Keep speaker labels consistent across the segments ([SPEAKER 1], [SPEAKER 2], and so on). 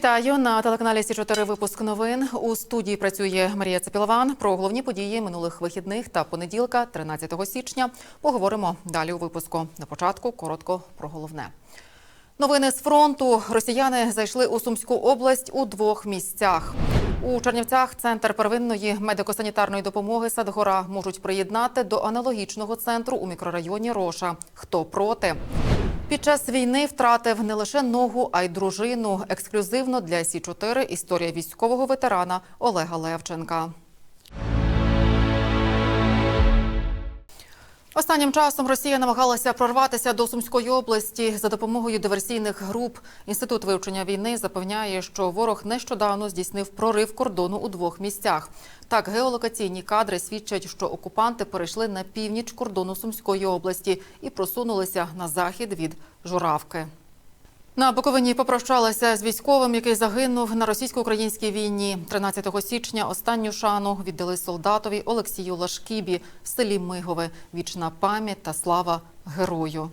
[SPEAKER 1] Вітаю на телеканалі Сі 4 Випуск новин. У студії працює Марія Цепілован. Про головні події минулих вихідних та понеділка, 13 січня. Поговоримо далі у випуску. На початку коротко про головне. Новини з фронту. Росіяни зайшли у Сумську область у двох місцях. У Чернівцях центр первинної медико-санітарної допомоги Садгора можуть приєднати до аналогічного центру у мікрорайоні Роша. Хто проти? Під час війни втратив не лише ногу, а й дружину. Ексклюзивно для Сі 4 історія військового ветерана Олега Левченка. Останнім часом Росія намагалася прорватися до Сумської області за допомогою диверсійних груп. Інститут вивчення війни запевняє, що ворог нещодавно здійснив прорив кордону у двох місцях. Так, геолокаційні кадри свідчать, що окупанти перейшли на північ кордону Сумської області і просунулися на захід від Журавки. На Буковині попрощалася з військовим, який загинув на російсько-українській війні. 13 січня останню шану віддали солдатові Олексію Лашкібі в селі Мигове. Вічна пам'ять та слава герою.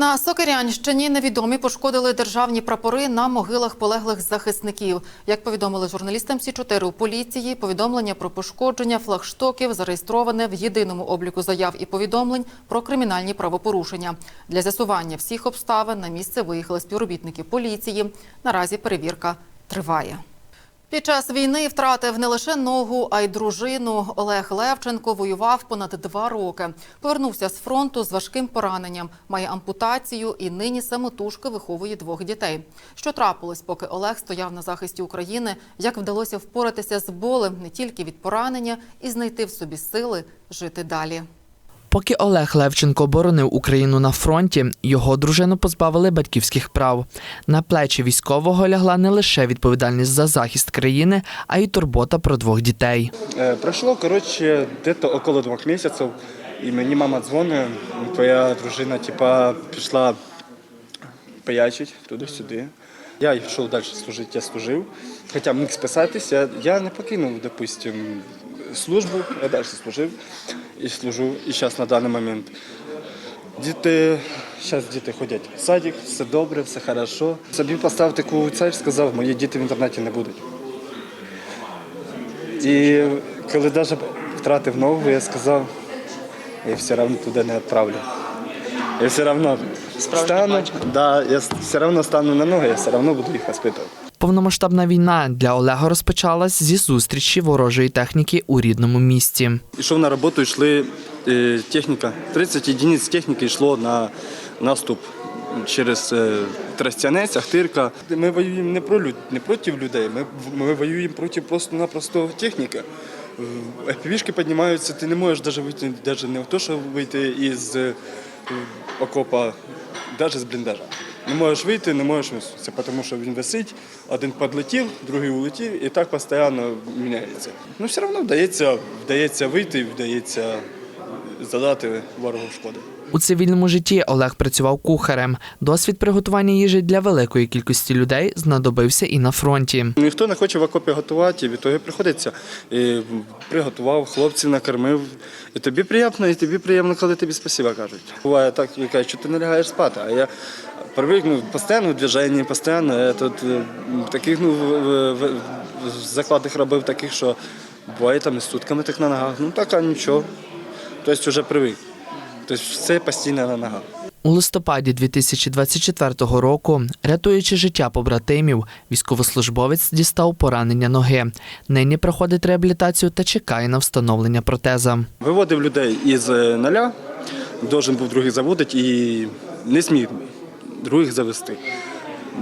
[SPEAKER 1] На Сокирянщині невідомі пошкодили державні прапори на могилах полеглих захисників. Як повідомили журналістам Сі 4 у поліції, повідомлення про пошкодження флагштоків зареєстроване в єдиному обліку заяв і повідомлень про кримінальні правопорушення. Для з'ясування всіх обставин на місце виїхали співробітники поліції. Наразі перевірка триває. Під час війни втратив не лише ногу, а й дружину. Олег Левченко воював понад два роки. Повернувся з фронту з важким пораненням, має ампутацію і нині самотужки виховує двох дітей. Що трапилось, поки Олег стояв на захисті України? Як вдалося впоратися з болем не тільки від поранення і знайти в собі сили жити далі.
[SPEAKER 2] Поки Олег Левченко боронив Україну на фронті, його дружину позбавили батьківських прав. На плечі військового лягла не лише відповідальність за захист країни, а й турбота про двох дітей.
[SPEAKER 3] Е, Пройшло, коротше, десь около двох місяців, і мені мама дзвонить, твоя дружина, типа, пішла пиячить туди-сюди. Я йшов далі служити, я служив. Хоча міг списатися, я не покинув, допустим, службу, я далі служив і служу, і зараз на даний момент. Діти, зараз діти ходять в садик, все добре, все хорошо. Собі поставив таку цель, сказав, мої діти в інтернеті не будуть. І коли навіть втратив ногу, я сказав, я все одно туди не відправлю. Я все одно стану, да, я все одно стану на ноги, я все одно буду їх воспитувати.
[SPEAKER 2] Повномасштабна війна для Олега розпочалась зі зустрічі ворожої техніки у рідному місті.
[SPEAKER 3] Ішов на роботу, йшли е, техніка. 30 одиниць техніки йшло на наступ через е, Тростянець, Ахтирка. Ми воюємо не про люд, не проти людей, ми, ми воюємо проти просто-напросто техніки. Півішки піднімаються, ти не можеш навіть вийти, навіть не в те, що вийти із е, окопа, навіть з бліндажа. Не можеш вийти, не можеш висунутися, тому що він висить, один підлетів, другий улетів, і так постійно міняється. Ну, все одно вдається, вдається вийти, вдається задати ворогу шкоди.
[SPEAKER 2] У цивільному житті Олег працював кухарем. Досвід приготування їжі для великої кількості людей знадобився і на фронті.
[SPEAKER 3] Ніхто не хоче в окопі готувати, і від того приходиться. І приготував, хлопців накормив. І тобі приємно, і тобі приємно, коли тобі спасіба кажуть. Буває так, кажуть, що ти не лягаєш спати. А я привикну постійно в движенні, постійно. Я тут е, таких ну, в, в, в закладах робив таких, що буває там і сутками так на ногах. Ну так, а нічого. Тобто вже привик. Тобто все постійно на ногах.
[SPEAKER 2] У листопаді 2024 року, рятуючи життя побратимів, військовослужбовець дістав поранення ноги. Нині проходить реабілітацію та чекає на встановлення протеза.
[SPEAKER 3] Виводив людей із е, нуля, должен був других заводити і не смів других завести,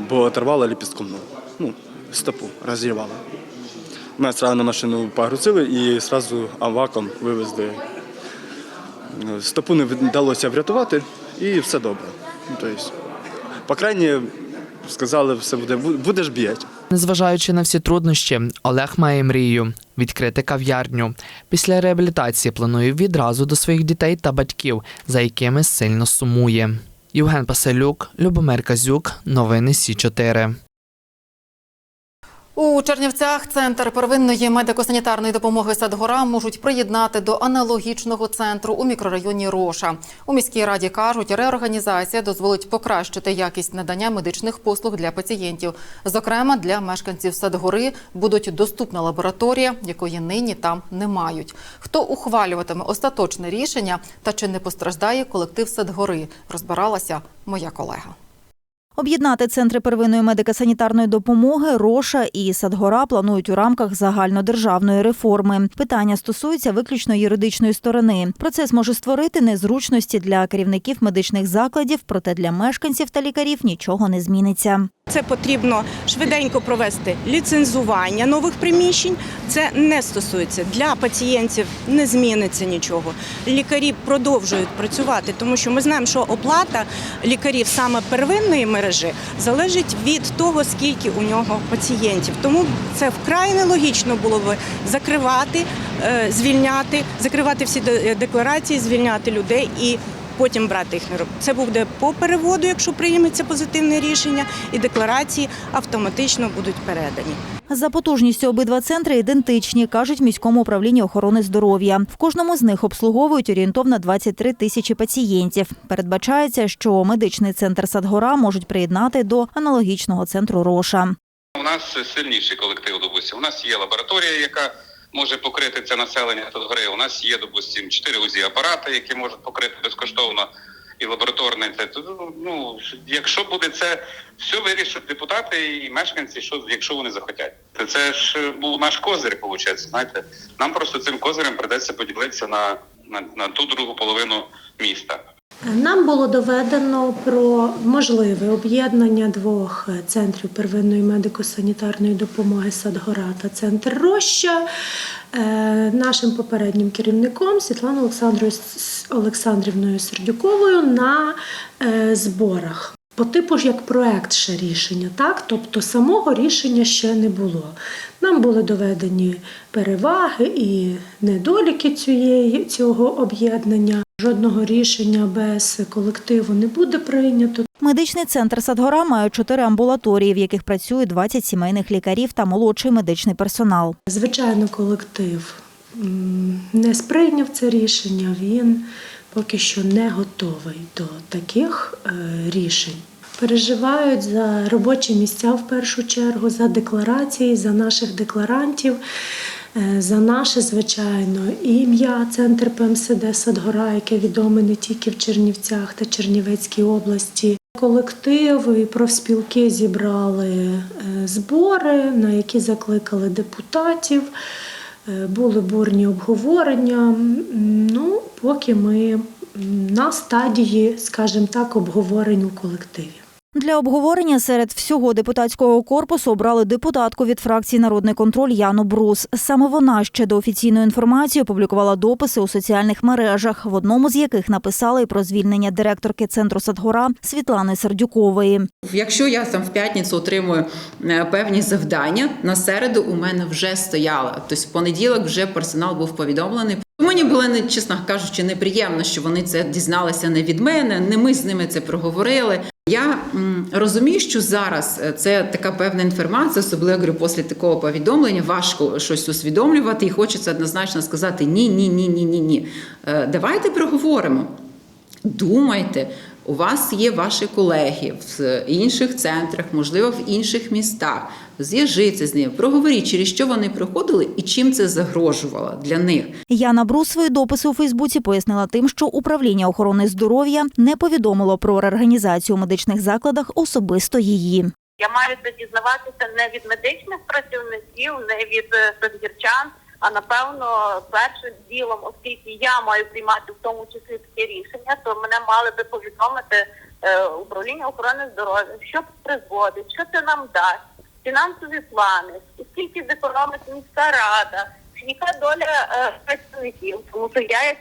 [SPEAKER 3] бо оторвало ліпістком ногу. Ну, стопу розірвало. Ми одразу на машину погрузили і одразу аваком вивезли. Стопу не вдалося врятувати і все добре. Тобто, по крайній сказали, все буде, будеш бігати.
[SPEAKER 2] Незважаючи на всі труднощі, Олег має мрію відкрити кав'ярню. Після реабілітації планує відразу до своїх дітей та батьків, за якими сильно сумує. Євген Паселюк, Любомир Казюк, новини Сі 4
[SPEAKER 1] У Чернівцях центр первинної медико-санітарної допомоги Садгора можуть приєднати до аналогічного центру у мікрорайоні Роша. У міській раді кажуть, реорганізація дозволить покращити якість надання медичних послуг для пацієнтів. Зокрема, для мешканців Садгори будуть доступна лабораторія, якої нині там не мають. Хто ухвалюватиме остаточне рішення та чи не постраждає колектив Садгори, розбиралася моя колега.
[SPEAKER 4] Об'єднати центри первинної медико-санітарної допомоги Роша і Садгора планують у рамках загальнодержавної реформи. Питання стосуються виключно юридичної сторони. Процес може створити незручності для керівників медичних закладів, проте для мешканців та лікарів нічого не зміниться.
[SPEAKER 5] Це потрібно швиденько провести ліцензування нових приміщень. Це не стосується для пацієнтів, не зміниться нічого. Лікарі продовжують працювати, тому що ми знаємо, що оплата лікарів саме первинної мережі залежить від того, скільки у нього пацієнтів. Тому це вкрай нелогічно було би закривати, е, звільняти, закривати всі де- декларації, звільняти людей і потім брати їх на роботу. Це буде по переводу, якщо прийметься позитивне рішення, і декларації автоматично будуть передані.
[SPEAKER 4] За потужністю обидва центри ідентичні, кажуть в міському управлінні охорони здоров'я. В кожному з них обслуговують орієнтовно 23 тисячі пацієнтів. Передбачається, що медичний центр Садгора можуть приєднати до аналогічного центру Роша.
[SPEAKER 6] У нас сильніший колектив, допустим. У нас є лабораторія, яка може покрити це населення Тодгори. У нас є, допустим, 4 УЗІ апарати, які можуть покрити безкоштовно і лабораторне. Це ну якщо буде це все вирішать депутати і мешканці, що якщо вони захотять. Це, це ж був наш козир, виходить. Знаєте, нам просто цим козирем придеться поділитися на, на, на ту другу половину міста.
[SPEAKER 7] Нам було доведено про можливе об'єднання двох центрів первинної медико-санітарної допомоги Садгора та центр Роща е, нашим попереднім керівником Світланою Олександрівною Сердюковою на е, зборах. По типу ж як проект ще рішення, так тобто самого рішення ще не було. Нам були доведені переваги і недоліки цього об'єднання. Жодного рішення без колективу не буде прийнято.
[SPEAKER 4] Медичний центр Садгора має чотири амбулаторії, в яких працює 20 сімейних лікарів та молодший медичний персонал.
[SPEAKER 7] Звичайно, колектив не сприйняв це рішення. Він поки що не готовий до таких е, рішень. Переживають за робочі місця в першу чергу, за декларації, за наших декларантів, за наше, звичайно, ім'я Центр ПМСД Садгора, яке відоме не тільки в Чернівцях та Чернівецькій області. Колектив і профспілки зібрали е, збори, на які закликали депутатів. Е, Були бурні обговорення. Ну, поки ми на стадії, скажімо так, обговорень у колективі.
[SPEAKER 4] Для обговорення серед всього депутатського корпусу обрали депутатку від фракції Народний контроль Яну Брус. Саме вона ще до офіційної інформації опублікувала дописи у соціальних мережах, в одному з яких написали і про звільнення директорки центру Садгора Світлани Сердюкової.
[SPEAKER 8] Якщо я там в п'ятницю отримую е, певні завдання, на середу у мене вже стояло. Тобто в понеділок вже персонал був повідомлений. Мені було чесно кажучи, неприємно, що вони це дізналися не від мене, не ми з ними це проговорили. Я розумію, що зараз е, це така певна інформація, особливо говорю, після такого повідомлення важко щось усвідомлювати, і хочеться однозначно сказати ні, ні, ні, ні, ні, ні. Е, Давайте проговоримо. Думайте, у вас є ваші колеги в інших центрах, можливо, в інших містах. Зв'яжіться з ними, проговоріть, через що вони проходили і чим це загрожувало для них.
[SPEAKER 4] Яна Брус свої дописи у Фейсбуці пояснила тим, що управління охорони здоров'я не повідомило про реорганізацію у медичних закладах особисто її.
[SPEAKER 9] Я маю це дізнаватися не від медичних працівників, не від е, садгірчан, а напевно першим ділом, оскільки я маю приймати в тому числі таке рішення, то мене мали би повідомити е, управління охорони здоров'я, що призводить, що це нам дасть, фінансові плани, і скільки зекономить міська рада. Яка доля е, працівників, тому що я як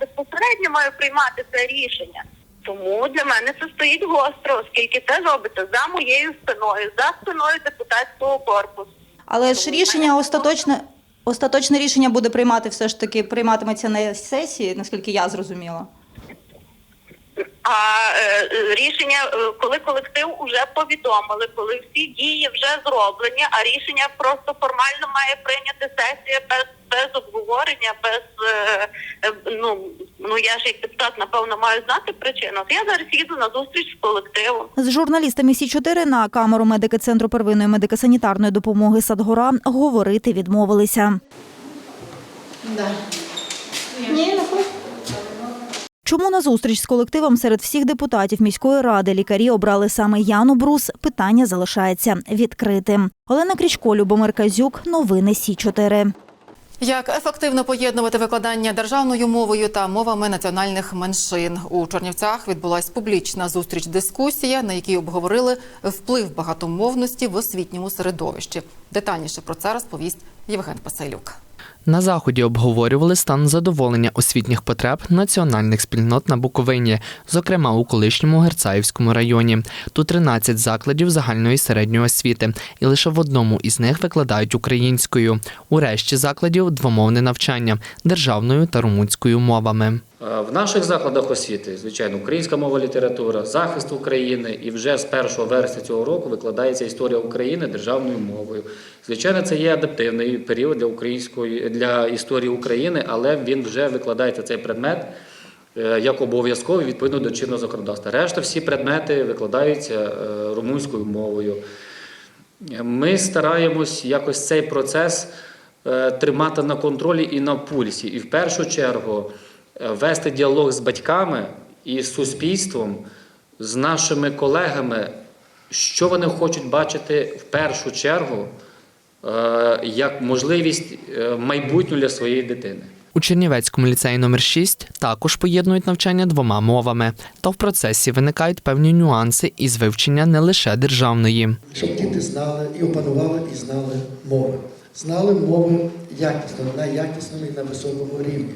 [SPEAKER 9] безпосередньо маю приймати це рішення. Тому для мене це стоїть гостро, оскільки це робиться за моєю спиною, за спиною депутатського корпусу.
[SPEAKER 10] Але ж рішення остаточне, остаточне рішення буде приймати все ж таки прийматиметься на сесії, наскільки я зрозуміла.
[SPEAKER 9] А е, рішення, е, коли колектив вже повідомили, коли всі дії вже зроблені, а рішення просто формально має прийняти сесія без без обговорення, без е, е, ну ну я ж як депутат напевно маю знати причину. От я зараз їду на зустріч з колективом.
[SPEAKER 4] З журналістами Сі 4 на камеру медики центру первинної медико-санітарної допомоги Садгора говорити відмовилися. Чому на зустріч з колективом серед всіх депутатів міської ради лікарі обрали саме Яну Брус? Питання залишається відкритим. Олена Крічко, Любомир Казюк. Новини Сі 4
[SPEAKER 1] Як ефективно поєднувати викладання державною мовою та мовами національних меншин у Чернівцях відбулась публічна зустріч дискусія, на якій обговорили вплив багатомовності в освітньому середовищі. Детальніше про це розповість Євген Пасайлюк.
[SPEAKER 2] На заході обговорювали стан задоволення освітніх потреб національних спільнот на Буковині, зокрема у колишньому Герцаївському районі. Тут 13 закладів загальної середньої освіти, і лише в одному із них викладають українською. У решті закладів двомовне навчання державною та румунською мовами.
[SPEAKER 11] Е, В наших закладах освіти, звичайно, українська мова, література, захист України, і вже з 1 вересня цього року викладається історія України державною мовою. Звичайно, це є адаптивний період для української для історії України, але він вже викладається цей предмет е, як обов'язковий відповідно до чинного законодавства. Решта всі предмети викладаються е, румунською мовою. Ми стараємось якось цей процес тримати на контролі і на пульсі. І в першу чергу вести діалог з батьками і з суспільством, з нашими колегами, що вони хочуть бачити в першу чергу е, як можливість е, майбутню для своєї дитини.
[SPEAKER 2] У Чернівецькому ліцеї номер 6 також поєднують навчання двома мовами. Та в процесі виникають певні нюанси із вивчення не лише державної.
[SPEAKER 12] щоб діти знали і опанували і знали мови. Знали мови якісно, на якісному і на високому рівні.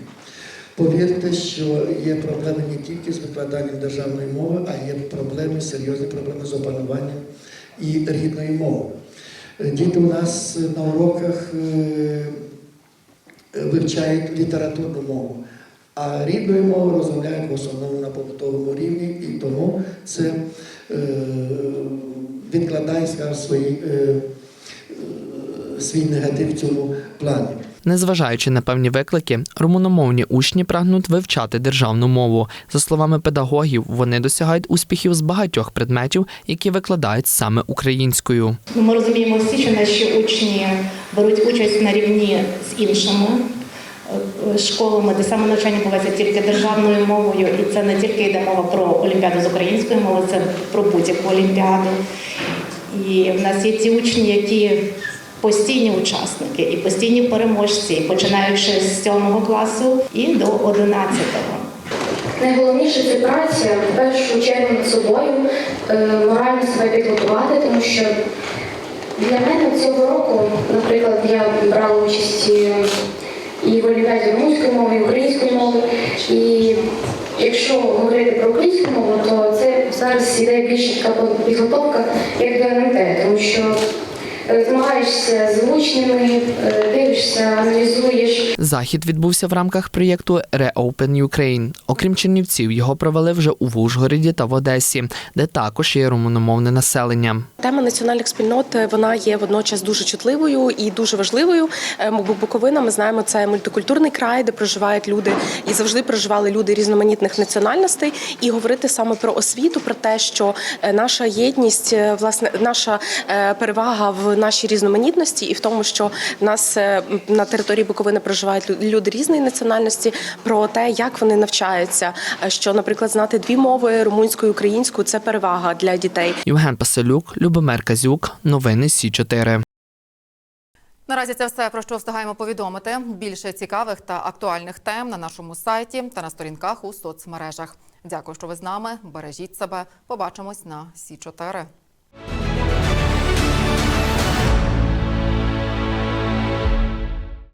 [SPEAKER 12] Повірте, що є проблеми не тільки з викладанням державної мови, а є проблеми, серйозні проблеми з опануванням і рідної мови. Е, Діти у нас на уроках е, вивчають літературну мову, а рідною мовою розмовляють в основному на побутовому рівні, і тому це е, відкладає е, е, свій негатив в цьому плані.
[SPEAKER 2] Незважаючи на певні виклики, румуномовні учні прагнуть вивчати державну мову. За словами педагогів, вони досягають успіхів з багатьох предметів, які викладають саме українською.
[SPEAKER 13] Ну, Ми розуміємо всі, що наші учні беруть участь на рівні з іншими е, школами, де саме навчання відбувається тільки державною мовою, і це не тільки йде мова про олімпіаду з української мови, це про будь-яку олімпіаду. І в нас є ті учні, які постійні учасники і постійні переможці, починаючи з 7 класу і до 11-го.
[SPEAKER 14] Найголовніше це праця в першу чергу над собою, е, морально себе підготувати, тому що для мене цього року, наприклад, я брала участь і- в олімпіаді румунської мови, і української мови. І якщо говорити про українську мову, то це зараз іде більше така підготовка як до НМТ, тому що змагаєшся з учнями, е, дивишся, аналізуєш.
[SPEAKER 2] Захід відбувся в рамках проєкту Reopen Ukraine. Окрім Чернівців, його провели вже у Ужгороді та в Одесі, де також є румуномовне населення.
[SPEAKER 15] Тема національних спільнот е, вона є водночас дуже чутливою і дуже важливою. Е, Буковина, ми знаємо, це мультикультурний край, де проживають люди і завжди проживали люди різноманітних національностей. І говорити саме про освіту, про те, що е, наша єдність, е, власне, наша е, перевага в нашій різноманітності, і в тому, що в нас е, на території Буковини проживають люди різної національності, про те, як вони навчаються. е, Що, наприклад, знати дві мови румунську і українську це перевага для дітей.
[SPEAKER 2] Євген Паселюк, Любомир Казюк, новини Сі 4
[SPEAKER 1] Наразі це все про що встигаємо повідомити. Більше цікавих та актуальних тем на нашому сайті та на сторінках у соцмережах. Дякую, що ви з нами. Бережіть себе. Побачимось на Сі 4